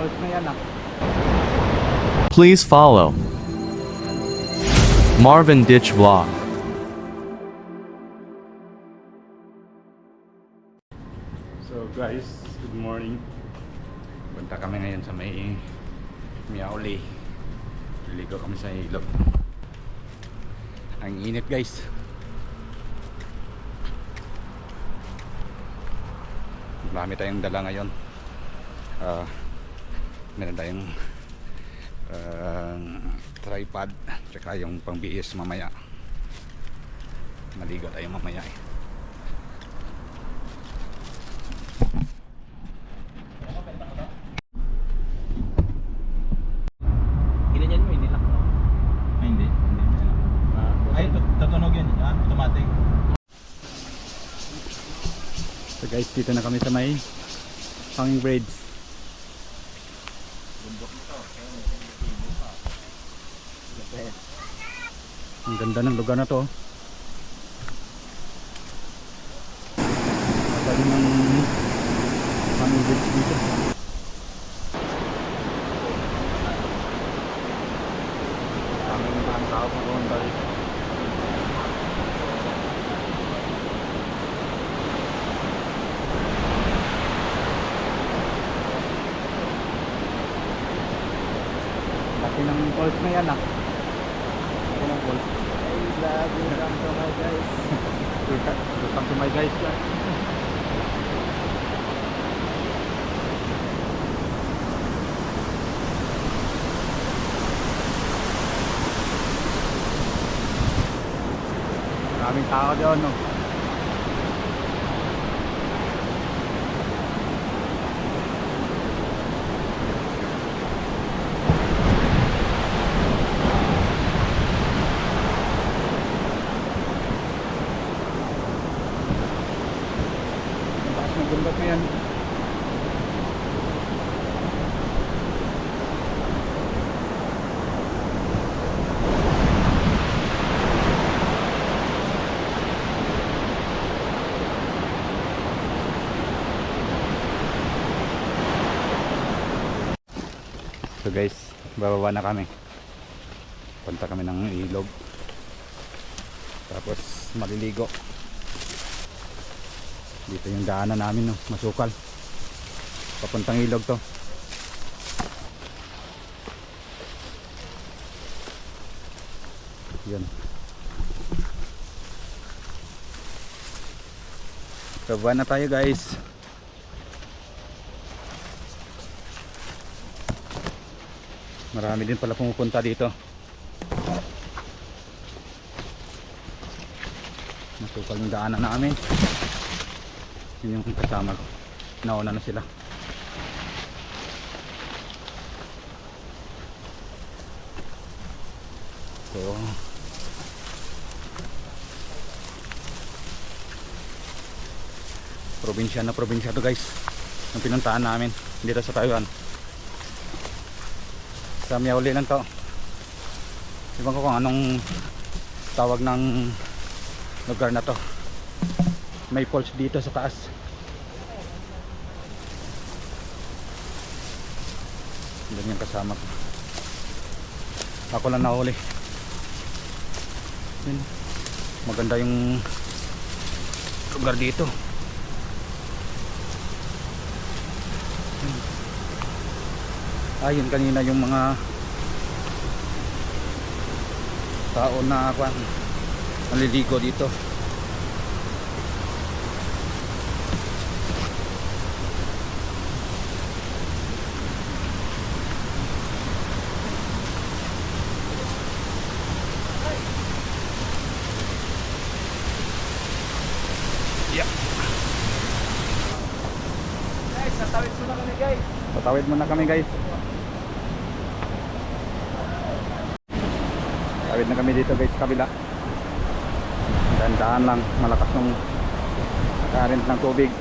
falls na yan ah. Please follow Marvin Ditch Vlog. So guys, good morning. Punta kami ngayon sa may Miauli. Liligo kami sa ilog. Ang init guys. Marami tayong dala ngayon. Ah, meron tayong ah, tripod tsaka yung pang-BS mamaya. Maligo tayo mamaya eh. Ginanyan mo, inilak mo. Ay, hindi. hindi. Ay, na kami sa may hanging braids. Ang ganda ng lugar na to. Pwede ng dito. Mga tao pupunta dito. Falls na yan ah. Falls. Hey vlog, welcome to my guys. welcome, to my guys vlog. Maraming tao doon no. Ang yan. So guys, bababa na kami. Punta kami ng ilog. Tapos maliligo. Dito yung daanan namin no, masukal. Papuntang ilog to. Yan. Baba na tayo guys. Marami din pala pumupunta dito. Masukal yung daanan namin. Yun yung kasama ko. Nauna na sila. So, probinsya na probinsya to guys. Ang pinuntahan namin dito sa Taiwan. Sa Miauli lang to. Iban ko kung anong tawag ng lugar na to. May falls dito sa taas. Doon yung kasama ko. Ako lang nahuli. Yun. Maganda yung lugar dito. Yun. Ayun kanina yung mga tao na kwan naliligo dito. Guys, natawid mo na kami guys. Patawid muna kami guys. Tawid na kami dito guys, kabila. Dandaan lang, malakas ng current ng tubig.